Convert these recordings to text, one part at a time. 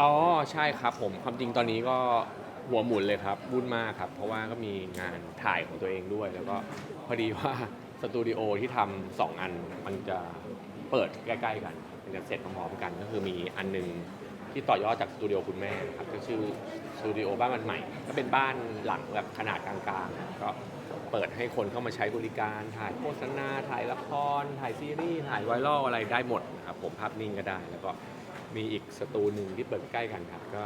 อ๋อใช่ครับผมความจริงตอนนี้ก็หัวหมุนเลยครับวุ่นมากครับ เพราะว่าก็มีงานถ่ายของตัวเองด้วย แล้วก็พอดีว่าสตูดิโอที่ทำสองอันมันจะเปิดใกล้ๆกันมันจะเสร็จพร้อมๆกัน ก็คือมีอันหนึงที่ต่อยอดจากสตูดิโอคุณแม่นะครับก็ชื่อสตูดิโอบ้านมันใหม่ ก็เป็นบ้านหลังแบบขนาดกลางๆก็เปิดให้คนเข้ามาใช้บริการ ถ่ายโฆษณาถ่ายละคร ถ่ายซีรีส์ถ่ายไวรัลอะไรได้หมดนะครับผมภาพนิ่งก็ได้แล้วก็ มีอีกสตูหนึ่งที่เปิดใกล้กันครับก็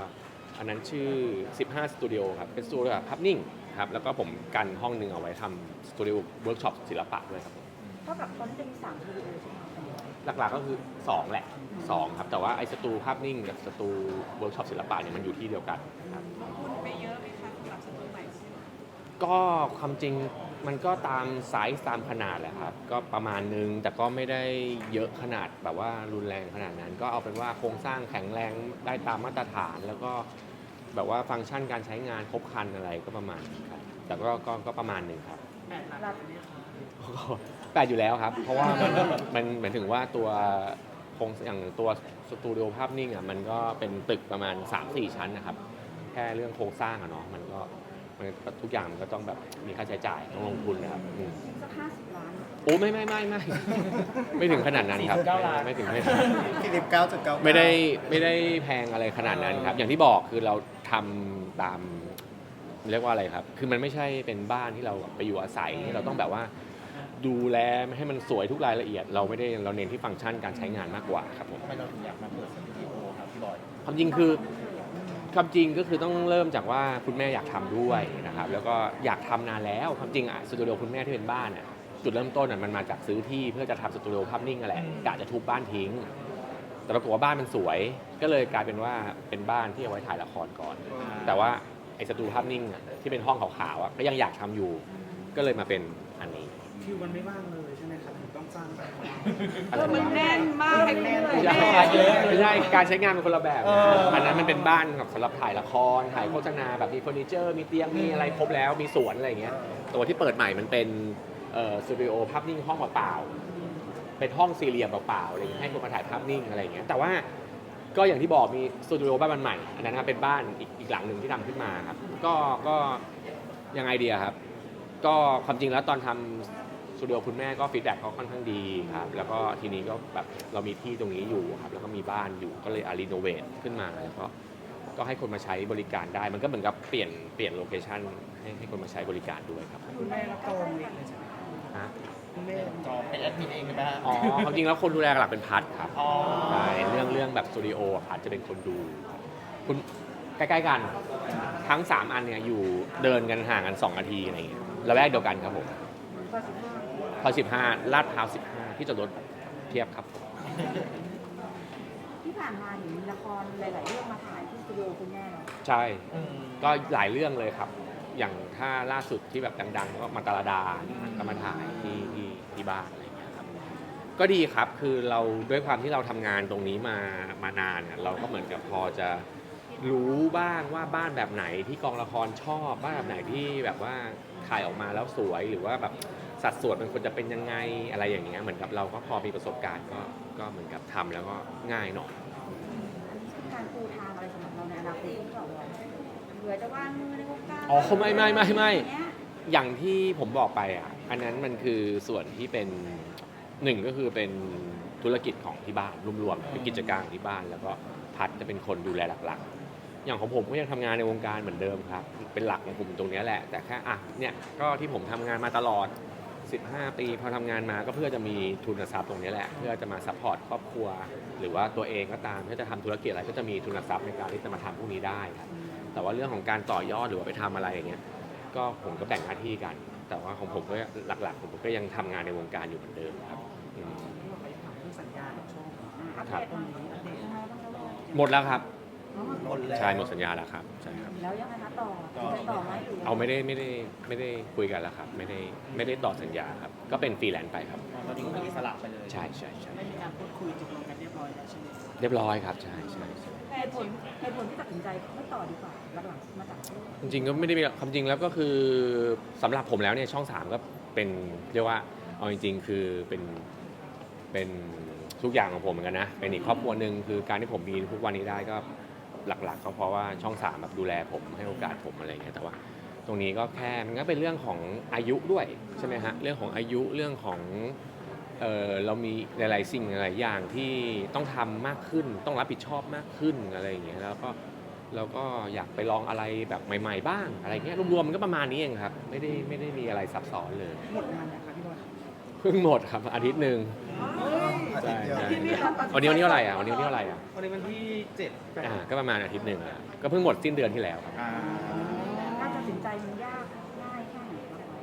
อันนั้นชื่อ 15 สตูดิโอครับ เป็นสตูดิโอแบบภาพนิ่งครับแล้วก็ผมกันห้องหนึ่งเอาไว้ทำสตูดิโอเวิร์กช็อปศิลปะด้วยครับผมเท่ากับตอนนี้จะมีสามสตูดิโอใช่ไหมคะหลักๆก็คือ 2 แหละ 2 ครับ แต่ว่าไอ้สตูภาพนิ่งกับสตูเวิร์กช็อปศิลปะเนี่ยมันอยู่ที่เดียวกันครับคุณไปเยอะไหมคะสำหรับสตูใหม่ ก็ความจริง มันก็ตามไซส์ตามขนาดแหละครับ ก็ประมาณนึง แต่ก็ไม่ได้เยอะขนาดแบบว่ารุนแรงขนาดนั้น ก็เอาเป็นว่าโครงสร้างแข็งแรงได้ตามมาตรฐาน แล้วก็แบบว่าฟังก์ชันการใช้งานครบครันอะไรก็ประมาณนี้ครับ แต่ก็ก็ก็ประมาณหนึ่งครับแปดหลักเนี่ยแปดอยู่แล้วครับ เพราะว่ามันมันหมายถึงว่าตัวโครงอย่างตัวสตูดิโอภาพนิ่งอะมันก็เป็นตึกประมาณ 3-4 ชั้นนะครับ แค่เรื่องโครงสร้างอะเนาะมันก็ มันก็ทุกอย่างมันก็ต้องแบบมีค่าใช้จ่ายต้องลงทุนนะครับอืมสักห้าสิบล้านโอ้ไม่ไม่ไม่ไม่ ไม่ถึงขนาดนั้นครับไม่ไม่ถึงไม่ถึง สี่สิบเก้าจุดเก้าไม่ได้ไม่ได้แพงอะไรขนาดนั้นครับ อย่างที่บอกคือเราทำตามเรียกว่าอะไรครับ คือมันไม่ใช่เป็นบ้านที่เราไปอยู่อาศัยเราต้องแบบว่า ดูแลให้มันสวยทุกรายละเอียด เราไม่ได้เราเน้นที่ฟังก์ชันการใช้งานมากกว่าครับผมทำไมเราถึงอยากมาเปิดสตูดิโอครับพี่บอย ความจริงคือ ความจริงก็คือต้องเริ่มจากว่าคุณแม่อยากทำด้วยนะครับแล้วก็อยากทำนานแล้วความจริงอะสตูดิโอคุณแม่ที่เป็นบ้านอะจุดเริ่มต้นอะมันมาจากซื้อที่เพื่อจะทำสตูดิโอภาพนิ่งนั่นแหละกะจะทุบบ้านทิ้ง แต่ปรากฏว่าบ้านมันสวย ก็เลยกลายเป็นว่าเป็นบ้านที่เอาไว้ถ่ายละครก่อน แต่ว่าไอ้สตูภาพนิ่งอะที่เป็นห้องขาวๆอะก็ยังอยากทำอยู่ ก็เลยมาเป็นอันนี้คิวมันไม่ว่างเลยใช่ไหมครับ ถึงต้องจ้างแบบเออมันแน่นมากแน่นเลยไม่ใช่แน่นเยอะไม่ใช่การใช้งานเป็นคนละแบบเอนะออัอันนั้นมันเป็นบ้านแบบสำหรับถ่ายละครถ่ายโฆษณาแบบมีเฟอร์นิเจอร์ มีเตียงมีอะไรครบแล้วมีสวนอะไรอย่างเงี้ย ตัวที่เปิดใหม่มันเป็นเอ่อสตูดิโอภาพนิ่งห้องเปล่าๆเป็นห้องสี่เหลี่ยมเปล่าๆอะไรอย่างเงี้ยให้คนมาถ่ายภาพนิ่งอะไรอย่างเงี้ยแต่ว่าก็อย่างที่บอกมีสตูดิโอบ้านมันใหม่อันนั้นนะครับเป็นบ้านอีกอีกหลังหนึ่งที่ทำขึ้นมาครับก็ก็ยังไงเดียครับ ก็ความจริงแล้วตอนทำ สตูดิโอคุณแม่ก็ฟีดแบ็กเขาค่อนข้างดีครับ แล้วก็ทีนี้ก็แบบเรามีที่ตรงนี้อยู่ครับ แล้วก็มีบ้านอยู่ก็เลยอารีโนเวทขึ้นมาแล้วก็ก็ให้คนมาใช้บริการได้ มันก็เหมือนกับเปลี่ยนเปลี่ยนโลเคชันให้ให้คนมาใช้บริการด้วยครับคุณแม่รับจองเองเลยใช่ไหมฮะคุณแม่จองเป็นแอดมินเองเลยไหมฮะอ๋อความจริงแล้วคนดูแลหลักเป็นพัดครับอ๋อใช่เรื่องเรื่องแบบสตูดิโอพัดจะเป็นคนดูครับคุณใกล้ๆกันทั้ง 3 อันเนี่ยอยู่เดินกันห่างกัน 2 นาทีอะไรอย่างเงี้ยระแวกเดียวกันครับผมก็สิบห้า พอ15ลาดพร้าว15 ที่จอดรถเทียบครับ ที่ผ่านมาเห็นมีละครหลาย ๆ เรื่องมาถ่ายที่สตูดิโอคุณแม่เนาะใช่ อืมก็หลายเรื่องเลยครับ อย่างถ้าล่าสุดที่แบบดัง ๆ ก็มาตาลาดาก็มาถ่ายที่ที่ที่บ้านอะไรอย่างเงี้ยครับ ก็ดีครับ คือเราด้วยความที่เราทำงานตรงนี้มามานานเนี่ยเราก็เหมือนกับพอจะรู้บ้างว่าบ้านแบบไหนที่กองละครชอบ บ้านแบบไหนที่แบบว่าถ่ายออกมาแล้วสวยหรือว่าแบบ สัดส่วนมันควรจะเป็นยังไงอะไรอย่างเงี้ยเหมือนกับเราก็พอมีประสบการณ์ก็ก็เหมือนกับทำแล้วก็ง่ายหน่อยอันนี้คือการปูทางอะไรสำหรับเราในอนาคตที่แบบว่าเผื่อจะว่างมือในวงการอ๋อไม่ไม่ไม่ไม่อย่างเงี้ยอย่างที่ผมบอกไปอะ อันนั้นมันคือส่วนที่เป็นหนึ่งก็คือเป็นธุรกิจของที่บ้านรวมๆเป็นกิจการของที่บ้าน แล้วก็พัดจะเป็นคนดูแลหลักๆ อย่างของผมก็ยังทำงานในวงการเหมือนเดิมครับ เป็นหลักของผมตรงเนี้ยแหละ แต่แค่อะเนี่ยก็ที่ผมทำงานมาตลอด 15 ปีพอทำงานมาก็เพื่อจะมีทุนทรัพย์ตรงนี้แหละ เพื่อจะมาซัพพอร์ตครอบครัว หรือว่าตัวเองก็ตามเพื่อจะทำธุรกิจอะไรก็จะมีทุนทรัพย์ในการที่จะมาทำพวกนี้ได้ครับแต่ว่าเรื่องของการต่อยอดหรือว่าไปทำอะไรอย่างเงี้ยก็ผมก็แบ่งหน้าที่กัน แต่ว่าของผมก็หลักๆ ผมก็ยังทำงานในวงการอยู่เหมือนเดิมครับอืมเราไปถามเรื่องสัญญากับช่องอัปครัเดบตตรงนี้อัปเดตยังไงบ้างแล้วหมดแล้วครับ หมดแล้วใช่หมดสัญญาแล้วครับใช่ครับ แล้วยังไงคะต่อจะต่อไหมหรือเอาไม่ได้ไม่ได้ไม่ได้คุยกันแล้วครับ ไม่ได้ไม่ได้ต่อสัญญาครับ ก็เป็นฟรีแลนซ์ไปครับ ตอนนี้ก็เป็นอิสระไปเลยใช่ใช่ใช่ไม่มีการพูดคุยตกลงกันเรียบร้อยแล้วใช่ไหมเรียบร้อยครับใช่ใช่ใช่เหตุผลเหตุผลที่ตัดสินใจไม่ต่อดีกว่าหลักๆมาจากจริงๆก็ไม่ได้มีความจริงแล้วก็คือสำหรับผมแล้วเนี่ยช่องสามก็เป็นเรียกว่าเอาจริง ๆ คือเป็นเป็นทุกอย่างของผมเหมือนกันนะเป็นอีกครอบครัวหนึ่งคือการที่ผมมีทุกวันนี้ได้ก็ หลักๆ ก็เพราะว่าช่องสามแบบดูแลผมให้โอกาสผมอะไรเงี้ยแต่ว่า ตรงนี้ก็แค่มันก็เป็นเรื่องของอายุด้วยใช่ไหมฮะเรื่องของอายุเรื่องของเออเรามีหลายๆสิ่งหลายๆอย่างที่ต้องทำมากขึ้น ต้องรับผิดชอบมากขึ้นอะไรอย่างเงี้ยแล้วก็เราก็อยากไปลองอะไรแบบใหม่ ๆ บ้างอะไรเงี้ยรวมๆมันก็ประมาณนี้เองครับ ไม่ได้ไม่ได้มีอะไรซับซ้อนเลย หมดงานนะคะพี่บอยเพิ่งหมดครับอาทิตย์หนึ่งอาทิตย์เดีย วใช่ใช่วันนี้วันนี้เท่าไหร่อะวันนี้วันนี้เท่าไหร่อะวันนี้วันที่เจ็ดแปดอ่าก็ประมาณอาทิตย์หนึ่งอะก็เพิ่งหมดสิ้นเดือนที่แล้วครับ อ่าการตัดสินใจมันยากง่ายแค่ไหนครับบอย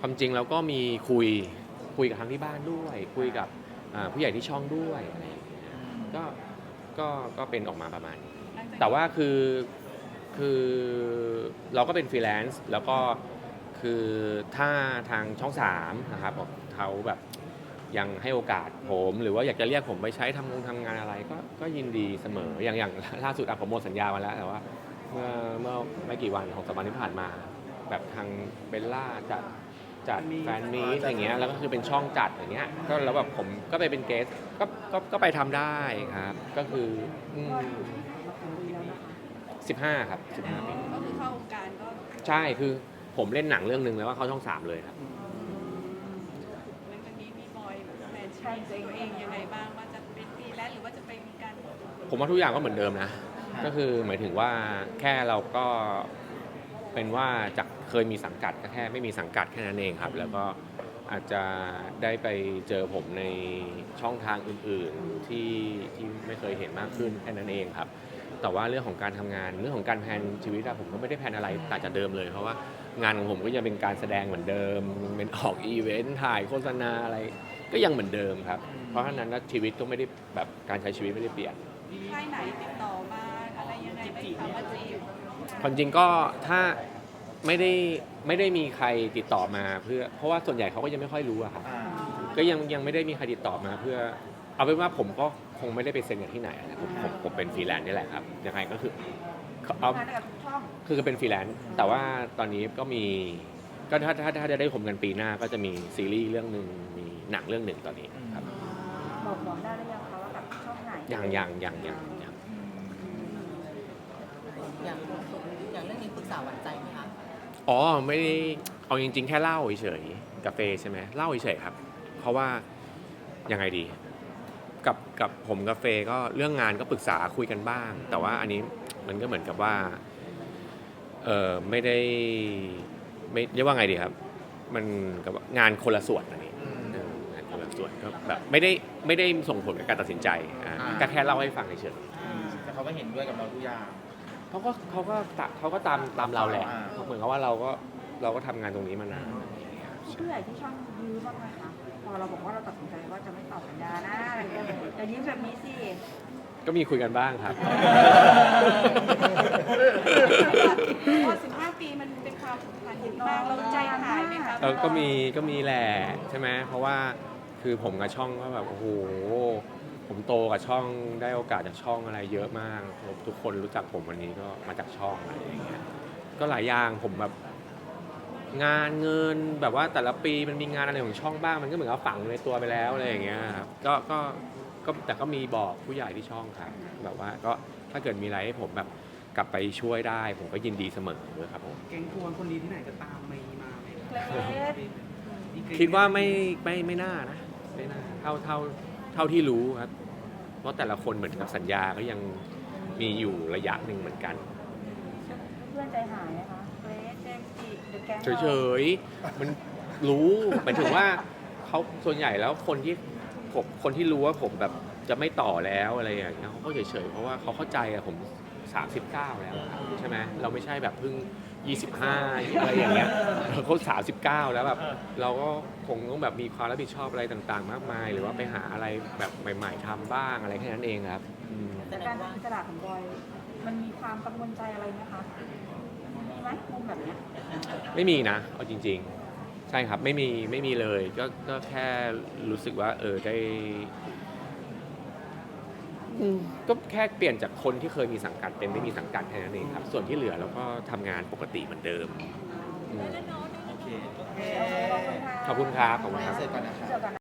ความจริงเราก็มีคุยคุยกับทางที่บ้านด้วย คุยกับอ่าผู้ใหญ่ที่ช่องด้วยอะไรอย่างเงี้ยก็ก็ก็เป็นออกมาประมาณนี้หลังจากแต่ว่าคือคือเราก็เป็นฟรีแลนซ์แล้วก็คือถ้าทางช่องสามนะครับบอกเขาแบบ ยังให้โอกาสผม หรือว่าอยากจะเรียกผมไปใช้ทำงงทำงานอะไรก็ก็ยินดีเสมออย่างอย่างล่าสุดอะผมหมดสัญญามาแล้วแต่ว่า เมื่อเมื่อไม่กี่วันของสัปดาห์ที่ผ่านมา แบบทางเบลล่าจัดจัดแฟนมีตอย่างเงี้ยแล้วก็คือเป็นช่องจัดอย่างเงี้ยก็แล้วแบบผมก็ไปเป็นเกสก็ก็ก็ไปทำได้ครับ ก็คืออืบอยมอยู่ที่ไหนมากี่ปีแล้วนะคะสิบห้าครับสิบห้าปีก็คือเข้าวงการก็ ใช่คือผมเล่นหนังเรื่องหนึ่งแล้วว่าเข้าช่องสามเลยครับ หลังจากนี้มีบอย แบบแมนชีวิตตัวเองยังไงบ้างว่าจะเป็นฟรีแลนซ์หรือว่าจะไปมีการผมว่าทุกอย่างก็เหมือนเดิมนะ ก็คือหมายถึงว่าแค่เราก็เป็นว่าจากเคยมีสังกัดก็แค่ไม่มีสังกัดแค่นั้นเองครับ แล้วก็อาจจะได้ไปเจอผมในช่องทางอื่นๆที่ที่ไม่เคยเห็นมากขึ้นแค่นั้นเองครับ แต่ว่าเรื่องของการทำงานเรื่องของการแพลนชีวิตอะผมก็ไม่ได้แพลนอะไรต่างจากเดิมเลย เพราะว่างานของผมก็ยังเป็นการแสดงเหมือนเดิม เป็นออกอีเวนต์ถ่ายโฆษณาอะไร ก็ยังเหมือนเดิมครับ เพราะฉะนั้นแล้วชีวิตก็ไม่ได้แบบการใช้ชีวิตไม่ได้เปลี่ยน ค่ายไหนติดต่อมาอะไรยังไงไหมคะมาจีบความจริงก็ถ้าไม่ได้ไม่ได้มีใครติดต่อมาเพื่อ เพราะว่าส่วนใหญ่เขาก็ยังไม่ค่อยรู้อะครับอ่าก็ยังยังไม่ได้มีใครติดต่อมาเพื่อ เอาเป็นว่าผมก็คงไม่ได้ไปเซ็นกับที่ไหนนะผมผมผมเป็นฟรีแลนซ์นี่แหละครับยังไงก็คือเอา ทำงานได้กับทุกช่อง คือเป็นฟรีแลนซ์แต่ว่าตอนนี้ก็มี ก็ถ้าถ้าถ้าจะได้ผมกันปีหน้าก็จะมีซีรีส์เรื่องหนึ่งมีหนังเรื่องหนึ่งตอนนี้ครับบอกบอกได้หรือยังคะว่ากับช่องไหนยังยังยังยังยังอย่างอย่างเรื่องนี้ปรึกษาหวานใจไหมคะอ๋อไม่ได้เอาจริง ๆ แค่เล่าเฉยๆกาแฟใช่ไหมเล่าเฉยๆครับ เพราะว่ายังไงดีกับกับผมกาแฟก็เรื่องงานก็ปรึกษาคุยกันบ้าง แต่ว่าอันนี้มันก็เหมือนกับว่าเออไม่ได้ ไม่เรียกว่าไงดีครับ มันกับงานคนละส่วนอันนี้เอองานคนละส่วนก็แบบไม่ได้ไม่ได้ส่งผลกับการตัดสินใจอ่าก็แค่เล่าให้ฟังเฉยๆแต่เขาก็เห็นด้วยกับเราทุกอย่างเขาก็เขาก็ตะเขาก็ตามตามเราแหละอ่าเหมือนกับว่าเราก็เราก็ทำงานตรงนี้มานานผู้ใหญ่ที่ช่องยื้อบ้างไหมคะพอเราบอกว่าเราตัดสินใจว่าจะไม่ต่อสัญญานะอะไรอย่างเงี้ยแต่ยื้อแบบนี้สิ ก็มีคุยกันบ้างครับเพราะ15ปีมันเป็นความผูกพันที่มากเราใจหายไหมคะเออก็มีก็มีแหละใช่ไหมเพราะว่าคือผมกับช่องก็แบบโอ้โหผมโตกับช่องได้โอกาสจากช่องอะไรเยอะมากทุกคนรู้จักผมวันนี้ก็มาจากช่องอะไรอย่างเงี้ยก็หลายอย่างผมแบบ งานเงินแบบว่าแต่ละปีมันมีงานอะไรของช่องบ้างมันก็เหมือนกับฝังในตัวไปแล้วอะไรอย่างเงี้ยครับก็ก็ก็แต่ก็มีบอกผู้ใหญ่ที่ช่องครับแบบว่าก็ถ้าเกิดมีอะไรให้ผมแบบกลับไปช่วยได้ ผมก็ยินดีเสมอเลยครับผมแก๊งทวนคนดีที่ไหนจะตามมีมาไหมเกรดคิดว่าไม่ไม่ไม่น่านะไม่น่าเท่าเท่าเท่าที่รู้ครับเพราะแต่ละคนเหมือนกับสัญญาก็ยังมีอยู่ระยะหนึ่งเหมือนกัน เพื่อนใจหายนะคะเกรดเจ มส์จิเดอะแก๊งเฉยๆ มันรู้หมายถึงว่าเขาส่วนใหญ่แล้วคนที่ผมคนที่รู้ว่าผมแบบจะไม่ต่อแล้วอะไรอย่างเงี้ยเขาก็เฉยๆ เพราะว่าเขาเข้าใจอะผม 39 แล้วอะใช่ไหมเราไม่ใช่แบบเพิ่ง 25 อะไรอย่างเงี้ยเราเขา39 แล้วแบบเราก็คงต้องแบบมีความรับผิดชอบอะไรต่างๆ มากมาย หรือว่าไปหาอะไรแบบใหม่ ๆทำบ้างอะไรแค่นั้นเองครับอืมแสดการงว่าทำอิสระของบอย มันมีความกังวลใจอะไรไหมคะมี ไหมมุมแบบเนี้ยไม่มีนะ เอาจริง ๆ ใช่ครับไม่มีไม่มีเลย ก็ก็แค่รู้สึกว่า เออได้อืมก็แค่เปลี่ยนจากคนที่เคยมีสังกัดเป็นไม่มีสังกัดแค่นั้นเองครับ ส่วนที่เหลือเราก็ทำงานปกติเหมือนเดิมอืมโอเค ขอบคุณค่ะขอบคุณครับขอบคุณครับ เสร็จก่อนนะคะเจอกัน